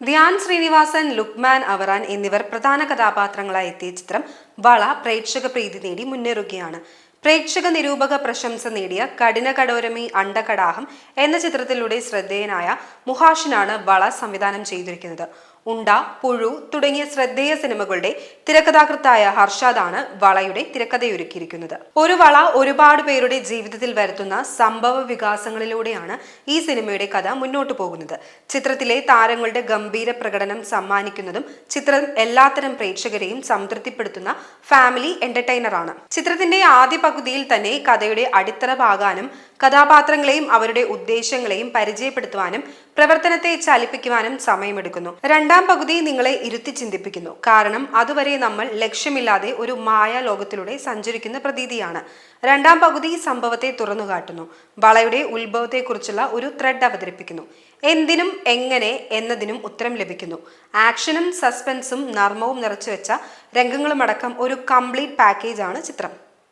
ധ്യാൻ ശ്രീനിവാസൻ ലുക്മാൻ അവറാൻ എന്നിവർ പ്രധാന കഥാപാത്രങ്ങളായി എത്തിയ ചിത്രം വള പ്രേക്ഷക പ്രീതി നേടി മുന്നേറുകയാണ്. പ്രേക്ഷക നിരൂപക പ്രശംസ നേടിയ കഠിന കടോരമി അണ്ടകടാഹം എന്ന ചിത്രത്തിലൂടെ ശ്രദ്ധേയനായ മുഹാഷിനാണ് വള സംവിധാനം ചെയ്തിരിക്കുന്നത്. ഉണ്ട പുഴു തുടങ്ങിയ ശ്രദ്ധേയ സിനിമകളുടെ തിരക്കഥാകൃത്തായ ഹർഷാദാണ് വളയുടെ തിരക്കഥയൊരുക്കിയിരിക്കുന്നത്. ഒരു വള ഒരുപാട് പേരുടെ ജീവിതത്തിൽ വരുത്തുന്ന സംഭവ വികാസങ്ങളിലൂടെയാണ് ഈ സിനിമയുടെ കഥ മുന്നോട്ടു പോകുന്നത്. ചിത്രത്തിലെ താരങ്ങളുടെ ഗംഭീര പ്രകടനം സമ്മാനിക്കുന്നതും ചിത്രം എല്ലാത്തരം പ്രേക്ഷകരെയും സംതൃപ്തിപ്പെടുത്തുന്ന ഫാമിലി എന്റർടൈനറാണ്. ചിത്രത്തിന്റെ ആദ്യ പകുതിയിൽ തന്നെ കഥയുടെ അടിത്തറ പാകാനും കഥാപാത്രങ്ങളെയും അവരുടെ ഉദ്ദേശങ്ങളെയും പരിചയപ്പെടുത്തുവാനും പ്രവർത്തനത്തെ ചലിപ്പിക്കുവാനും സമയമെടുക്കുന്നു. രണ്ടാം പകുതി നിങ്ങളെ ഇരുത്തി ചിന്തിപ്പിക്കുന്നു. കാരണം അതുവരെ നമ്മൾ ലക്ഷ്യമില്ലാതെ ഒരു മായ ലോകത്തിലൂടെ സഞ്ചരിക്കുന്ന പ്രതീതിയാണ്. രണ്ടാം പകുതി സംഭവത്തെ തുറന്നുകാട്ടുന്നു. വളയുടെ ഉത്ഭവത്തെക്കുറിച്ചുള്ള ഒരു ത്രെഡ് അവതരിപ്പിക്കുന്നു. എന്തിനും എങ്ങനെ എന്നതിനും ഉത്തരം ലഭിക്കുന്നു. ആക്ഷനും സസ്പെൻസും നർമ്മവും നിറച്ചുവെച്ച രംഗങ്ങളുമടക്കം ഒരു കംപ്ലീറ്റ് പാക്കേജാണ് ചിത്രം.